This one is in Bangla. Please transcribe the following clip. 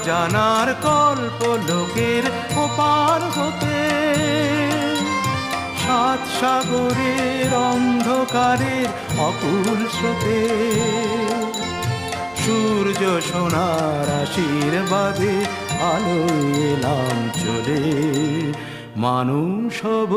দূর জানার কল্প লোকের ওপার হতে। সাত সাগরের অন্ধকারের অকুল স্রোতে। সূর্য সোনার আশীর্বাদে আলো এলাম চলে। মানুষ হব